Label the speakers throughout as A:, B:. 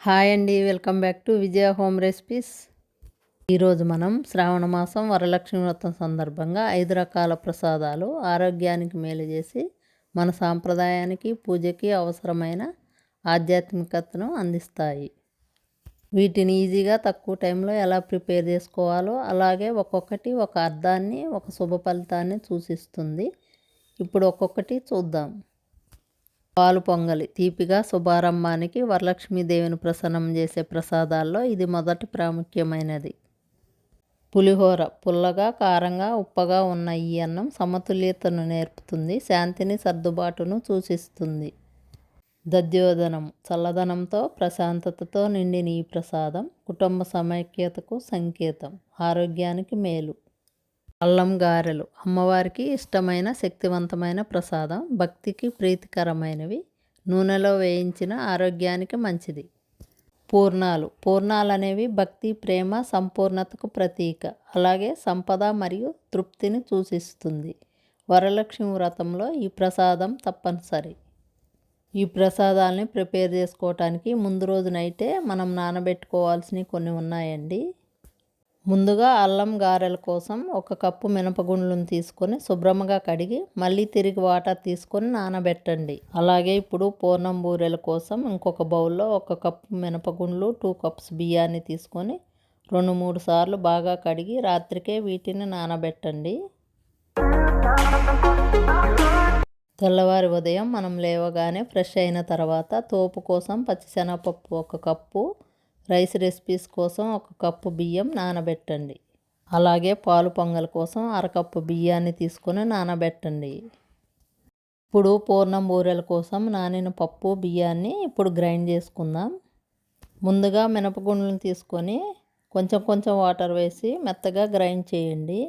A: Hi అండి welcome back to Vijaya home recipes. ఈరోజు మనం శ్రావణ మాసం వరలక్ష్మి వ్రతం సందర్భంగా ఐదు రకాల ప్రసాదాలు ఆరోగ్యానికి మేలు చేసి మన సాంప్రదాయానికి పూజకి అవసరమైన ఆధ్యాత్మికతను అందిస్తాయి. వీటిని ఈజీగా తక్కువ టైంలో ఎలా ప్రిపేర్ చేసుకోవాలో అలాగే ఒక్కొక్కటి ఒక అర్థాన్ని ఒక శుభ ఫలితాన్ని సూచిస్తుంది. ఇప్పుడు ఒక్కొక్కటి చూద్దాం. పాలు పొంగలి. తీపిగా శుభారంభానికి వరలక్ష్మీదేవిని ప్రసన్నం చేసే ప్రసాదాల్లో ఇది మొదటి ప్రాముఖ్యమైనది. పులిహోర. పుల్లగా కారంగా ఉప్పగా ఉన్న ఈ అన్నం సమతుల్యతను నేర్పుతుంది శాంతిని సర్దుబాటును సూచిస్తుంది. దద్యోధనం చల్లదనంతో ప్రశాంతతతో నిండిన ఈ ప్రసాదం కుటుంబ సమైక్యతకు సంకేతం ఆరోగ్యానికి మేలు. అల్లం గారెలు. అమ్మవారికి ఇష్టమైన శక్తివంతమైన ప్రసాదం. భక్తికి ప్రీతికరమైనవి. నూనెలో వేయించిన ఆరోగ్యానికి మంచిది. పూర్ణాలు. పూర్ణాలు అనేవి భక్తి ప్రేమ సంపూర్ణతకు ప్రతీక. అలాగే సంపద మరియు తృప్తిని సూచిస్తుంది. వరలక్ష్మి వ్రతంలో ఈ ప్రసాదం తప్పనిసరి. ఈ ప్రసాదాలని ప్రిపేర్ చేసుకోవటానికి ముందు రోజునైతే మనం నానబెట్టుకోవాల్సినవి కొన్ని ఉన్నాయండి. ముందుగా అల్లం గారెల కోసం ఒక కప్పు మినపగుండ్లను తీసుకొని శుభ్రంగా కడిగి మళ్ళీ తిరిగి వాటర్ తీసుకొని నానబెట్టండి. అలాగే ఇప్పుడు పూర్ణం బూరెల కోసం ఇంకొక బౌల్లో ఒక కప్పు మినపగుండ్లు టూ కప్స్ బియ్యాన్ని తీసుకొని రెండు మూడు సార్లు బాగా కడిగి రాత్రికే వీటిని నానబెట్టండి. తెల్లవారి ఉదయం మనం లేవగానే ఫ్రెష్ అయిన తర్వాత తోపు కోసం పచ్చిశనగపప్పు ఒక కప్పు రైస్ రెసిపీస్ కోసం ఒక కప్పు బియ్యం నానబెట్టండి. అలాగే పాలు పొంగల్ కోసం అరకప్పు బియ్యాన్ని తీసుకొని నానబెట్టండి. ఇప్పుడు పూర్ణం బూరెల కోసం నానిన పప్పు బియ్యాన్ని ఇప్పుడు గ్రైండ్ చేసుకుందాం. ముందుగా మినపగుండ్లను తీసుకొని కొంచెం కొంచెం వాటర్ వేసి మెత్తగా గ్రైండ్ చేయండి.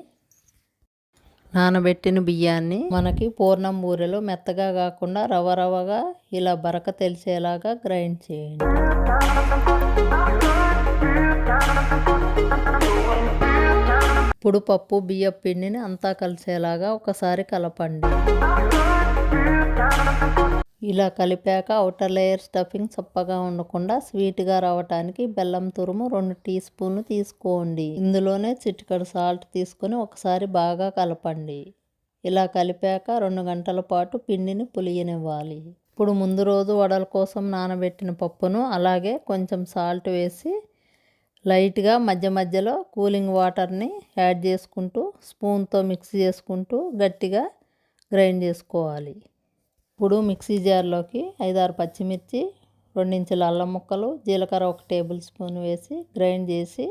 A: నానబెట్టిన బియ్యాన్ని మనకి పూర్ణం బూరెలు మెత్తగా కాకుండా రవ రవగా ఇలా బరక తెలిసేలాగా గ్రైండ్ చేయండి. ఇప్పుడు పప్పు బియ్యం పిండిని అంతా కలిసేలాగా ఒకసారి కలపండి. ఇలా కలిపాక అవుటర్ లేయర్ స్టఫింగ్ చప్పగా ఉండకుండా స్వీట్గా రావటానికి బెల్లం తురుము రెండు టీ స్పూన్లు తీసుకోండి. ఇందులోనే చిటికడు సాల్ట్ తీసుకొని ఒకసారి బాగా కలపండి. ఇలా కలిపాక రెండు గంటల పాటు పిండిని పులియనివ్వాలి. ఇప్పుడు ముందు రోజు వడల కోసం నానబెట్టిన పప్పును అలాగే కొంచెం సాల్ట్ వేసి లైట్గా మధ్య మధ్యలో కూలింగ్ వాటర్ని యాడ్ చేసుకుంటూ స్పూన్తో మిక్స్ చేసుకుంటూ గట్టిగా గ్రైండ్ చేసుకోవాలి. ఇప్పుడు మిక్సీ జార్లోకి ఐదారు పచ్చిమిర్చి రెండించుల అల్లం ముక్కలు జీలకర్ర ఒక టేబుల్ స్పూన్ వేసి గ్రైండ్ చేసి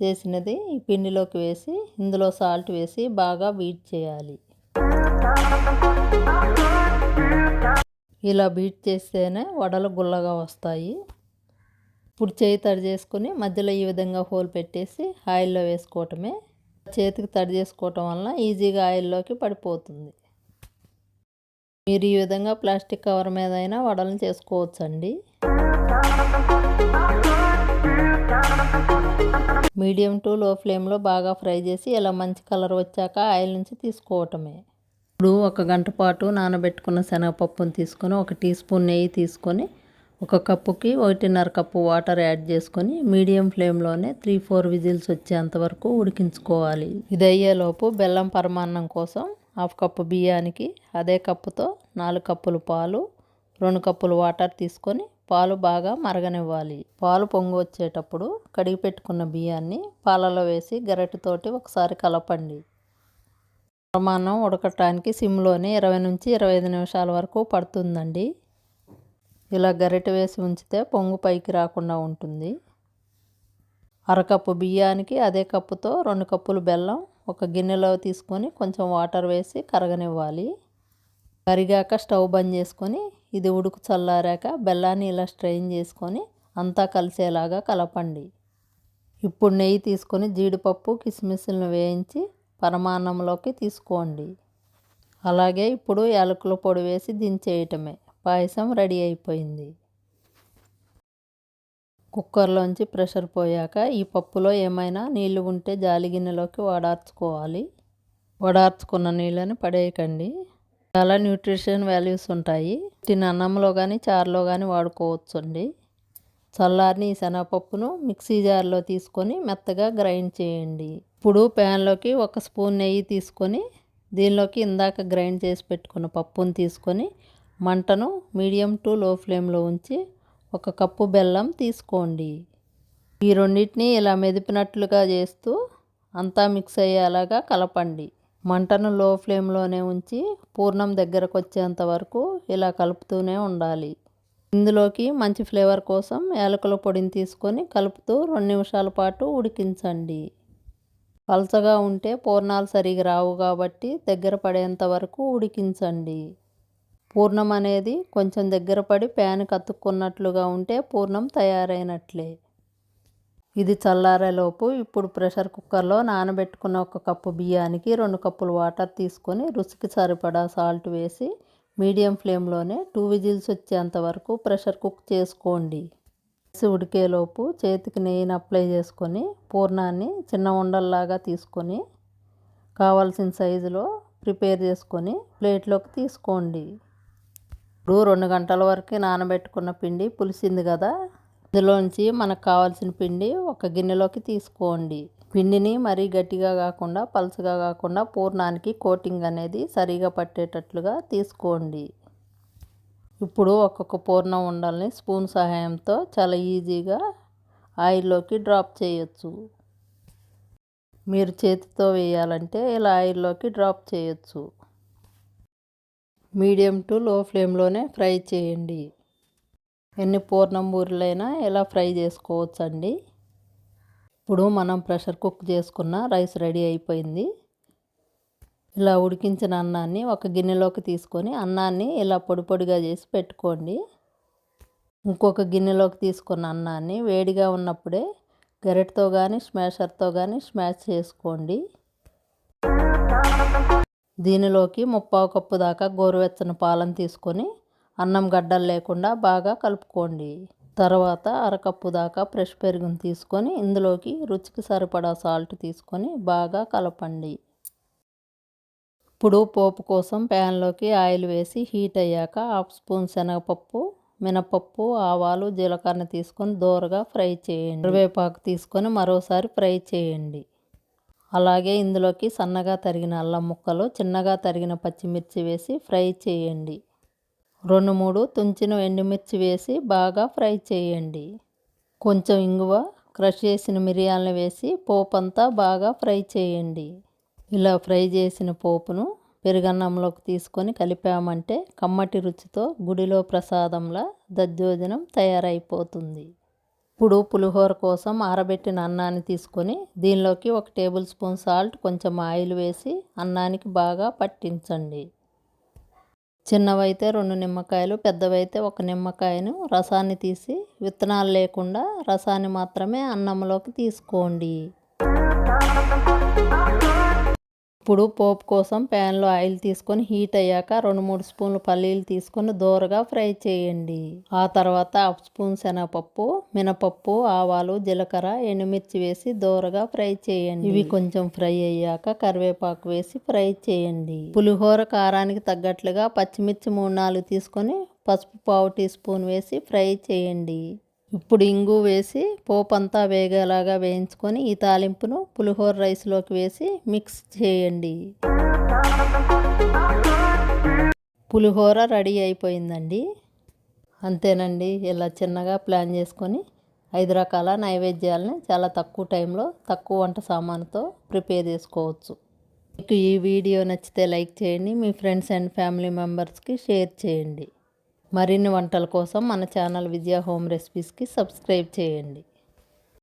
A: చేసినది ఈ పిండిలోకి వేసి ఇందులో సాల్ట్ వేసి బాగా బీట్ చేయాలి. ఇలా బీట్ చేస్తేనే వడలు గుల్లగా వస్తాయి. ఇప్పుడు చేయి తడి చేసుకుని మధ్యలో ఈ విధంగా హోల్ పెట్టేసి ఆయిల్లో వేసుకోవటమే. చేతికి తడి చేసుకోవటం వలన ఈజీగా ఆయిల్లోకి పడిపోతుంది. మీరు ఈ విధంగా ప్లాస్టిక్ కవర్ మీద అయినా వడలను చేసుకోవచ్చండి. మీడియం టు లో ఫ్లేమ్లో బాగా ఫ్రై చేసి ఇలా మంచి కలర్ వచ్చాక ఆయిల్ నుంచి తీసుకోవటమే. ఇప్పుడు ఒక గంట పాటు నానబెట్టుకున్న శనగపప్పును తీసుకొని ఒక టీ స్పూన్ నెయ్యి తీసుకొని ఒక కప్పుకి ఒకటిన్నర కప్పు వాటర్ యాడ్ చేసుకొని మీడియం ఫ్లేమ్లోనే త్రీ ఫోర్ విజిల్స్ వచ్చేంత వరకు ఉడికించుకోవాలి. ఇది అయ్యేలోపు బెల్లం పరమాన్నం కోసం హాఫ్ కప్పు బియ్యానికి అదే కప్పుతో నాలుగు కప్పులు పాలు రెండు కప్పులు వాటర్ తీసుకొని పాలు బాగా మరగనివ్వాలి. పాలు పొంగు వచ్చేటప్పుడు కడిగి పెట్టుకున్న బియ్యాన్ని పాలలో వేసి గరిటెతోటి ఒకసారి కలపండి. ప్రమాణం ఉడకటానికి సిమ్లోనే ఇరవై నుంచి ఇరవై ఐదు నిమిషాల వరకు పడుతుందండి. ఇలా గరిటె వేసి ఉంచితే పొంగు పైకి రాకుండా ఉంటుంది. అరకప్పు బియ్యానికి అదే కప్పుతో రెండు కప్పులు బెల్లం ఒక గిన్నెలో తీసుకొని కొంచెం వాటర్ వేసి కరగనివ్వాలి. కరిగాక స్టవ్ బంద్ చేసుకొని ఇది ఉడుకు చల్లారాక బెల్లాన్ని ఇలా స్ట్రెయిన్ చేసుకొని అంతా కలిసేలాగా కలపండి. ఇప్పుడు నెయ్యి తీసుకొని జీడిపప్పు కిస్మిస్లను వేయించి పరమాన్నంలోకి తీసుకోండి. అలాగే ఇప్పుడు యాలకుల పొడి వేసి దించేయటమే. పాయసం రెడీ అయిపోయింది. కుక్కర్లోంచి ప్రెషర్ పోయాక ఈ పప్పులో ఏమైనా నీళ్ళు ఉంటే జాలి గిన్నెలోకి వడార్చుకోవాలి. వడార్చుకున్న నీళ్ళని పడేయకండి. చాలా న్యూట్రిషన్ వాల్యూస్ ఉంటాయి. తిన్న అన్నంలో కానీ చారులో కానీ వాడుకోవచ్చు అండి చల్లారిని శనగపప్పును మిక్సీ జార్లో తీసుకొని మెత్తగా గ్రైండ్ చేయండి. ఇప్పుడు ప్యాన్లోకి ఒక స్పూన్ నెయ్యి తీసుకొని దీనిలోకి ఇందాక గ్రైండ్ చేసి పెట్టుకున్న పప్పును తీసుకొని మంటను మీడియం టు లో ఫ్లేమ్లో ఉంచి ఒక కప్పు బెల్లం తీసుకోండి. ఈ రెండింటిని ఇలా మెదిపినట్లుగా చేస్తూ అంతా మిక్స్ అయ్యేలాగా కలపండి. మంటను లో ఫ్లేమ్లోనే ఉంచి పూర్ణం దగ్గరకు వచ్చేంత వరకు ఇలా కలుపుతూనే ఉండాలి. ఇందులోకి మంచి ఫ్లేవర్ కోసం యాలకుల పొడిని తీసుకొని కలుపుతూ రెండు నిమిషాల పాటు ఉడికించండి. పలచగా ఉంటే పూర్ణాలు సరిగా రావు కాబట్టి దగ్గర పడేంత వరకు ఉడికించండి. పూర్ణం అనేది కొంచెం దగ్గర పడి ప్యాన్ కత్తుకున్నట్లుగా ఉంటే పూర్ణం తయారైనట్లే. ఇది చల్లారేలోపు ఇప్పుడు ప్రెషర్ కుక్కర్లో నానబెట్టుకున్న ఒక కప్పు బియ్యానికి రెండు కప్పులు వాటర్ తీసుకొని రుచికి సరిపడా సాల్ట్ వేసి మీడియం ఫ్లేమ్లోనే టూ విజిల్స్ వచ్చేంత వరకు ప్రెషర్ కుక్ చేసుకోండి. ఉడికేలోపు చేతికి నెయ్యిని అప్లై చేసుకొని పూర్ణాన్ని చిన్న ఉండల్లాగా తీసుకొని కావాల్సిన సైజులో ప్రిపేర్ చేసుకొని ప్లేట్లోకి తీసుకోండి. ఇప్పుడు రెండు గంటల వరకు నానబెట్టుకున్న పిండి పులిసింది కదా. ఇందులోంచి మనకు కావాల్సిన పిండి ఒక గిన్నెలోకి తీసుకోండి. పిండిని మరీ గట్టిగా కాకుండా పలుచగా కాకుండా పూర్ణానికి కోటింగ్ అనేది సరిగా పట్టేటట్లుగా తీసుకోండి. ఇప్పుడు ఒక్కొక్క పూర్ణం ఉండాలని స్పూన్ సహాయంతో చాలా ఈజీగా ఆయిల్లోకి డ్రాప్ చేయొచ్చు. మీరు చేతితో వేయాలంటే ఇలా ఆయిల్లోకి డ్రాప్ చేయొచ్చు. మీడియం టు లో ఫ్లేమ్లోనే ఫ్రై చేయండి. ఎన్ని పూర్ణం బూరెలైనా ఇలా ఫ్రై చేసుకోవచ్చండి? ఇప్పుడు మనం ప్రెషర్ కుక్ చేసుకున్న రైస్ రెడీ అయిపోయింది. ఇలా ఉడికించిన అన్నాన్ని ఒక గిన్నెలోకి తీసుకొని అన్నాన్ని ఇలా పొడి పొడిగా చేసి పెట్టుకోండి. ఇంకొక గిన్నెలోకి తీసుకున్న అన్నాన్ని వేడిగా ఉన్నప్పుడే గరిటతో కానీ స్మాషర్తో కానీ స్మాష్ చేసుకోండి. దీనిలోకి ముప్పావు కప్పు దాకా గోరువెచ్చని పాలను తీసుకొని అన్నం గడ్డలు లేకుండా బాగా కలుపుకోండి. తర్వాత అరకప్పు దాకా ఫ్రెష్ పెరుగును తీసుకొని ఇందులోకి రుచికి సరిపడా సాల్ట్ తీసుకొని బాగా కలపండి. ఇప్పుడు పోపు కోసం ప్యాన్లోకి ఆయిల్ వేసి హీట్ అయ్యాక హాఫ్ స్పూన్ శనగపప్పు మినపప్పు ఆవాలు జీలకర్ర తీసుకొని దోరగా ఫ్రై చేయండి. కరివేపాకు తీసుకొని మరోసారి ఫ్రై చేయండి. అలాగే ఇందులోకి సన్నగా తరిగిన అల్లం ముక్కలు చిన్నగా తరిగిన పచ్చిమిర్చి వేసి ఫ్రై చేయండి. రెండు మూడు తుంచిన ఎండుమిర్చి వేసి బాగా ఫ్రై చేయండి. కొంచెం ఇంగువ క్రష్ చేసిన మిరియాలను వేసి పోపు అంతా బాగా ఫ్రై చేయండి. ఇలా ఫ్రై చేసిన పోపును పెరుగన్నంలోకి తీసుకొని కలిపామంటే కమ్మటి రుచితో గుడిలో ప్రసాదంలా దద్దోజనం తయారైపోతుంది. ఇప్పుడు పులిహోర కోసం ఆరబెట్టిన అన్నాన్ని తీసుకొని దీనిలోకి ఒక టేబుల్ స్పూన్ సాల్ట్ కొంచెం ఆయిల్ వేసి అన్నానికి బాగా పట్టించండి. చిన్నవైతే రెండు నిమ్మకాయలు పెద్దవైతే ఒక నిమ్మకాయను రసాన్ని తీసి విత్తనాలు లేకుండా రసాన్ని మాత్రమే అన్నంలోకి తీసుకోండి. ఇప్పుడు పోపు కోసం ప్యాన్లో ఆయిల్ తీసుకొని హీట్ అయ్యాక రెండు మూడు స్పూన్లు పల్లీలు తీసుకొని దోరగా ఫ్రై చేయండి. ఆ తర్వాత హాఫ్ స్పూన్ శనగపప్పు మినపప్పు ఆవాలు జీలకర్ర ఎండుమిర్చి వేసి దోరగా ఫ్రై చేయండి. ఇవి కొంచెం ఫ్రై అయ్యాక కరివేపాకు వేసి ఫ్రై చేయండి. పులిహోర కారానికి తగ్గట్లుగా పచ్చిమిర్చి మూడు నాలుగు తీసుకొని పసుపు పావు టీ స్పూన్ వేసి ఫ్రై చేయండి. ఇప్పుడు ఇంగు వేసి పోపంతా అంతా వేగేలాగా వేయించుకొని ఈ తాలింపును పులిహోర రైస్లోకి వేసి మిక్స్ చేయండి. పులిహోర రెడీ అయిపోయిందండి. అంతేనండి ఇలా చిన్నగా ప్లాన్ చేసుకొని ఐదు రకాల నైవేద్యాలని చాలా తక్కువ టైంలో తక్కువ వంట సామానుతో ప్రిపేర్ చేసుకోవచ్చు. మీకు ఈ వీడియో నచ్చితే లైక్ చేయండి మీ ఫ్రెండ్స్ అండ్ ఫ్యామిలీ మెంబర్స్కి షేర్ చేయండి. మరిన్ని వంటల కోసం మన ఛానల్ విద్యా హోమ్ రెసిపీస్కి సబ్స్క్రైబ్ చేయండి.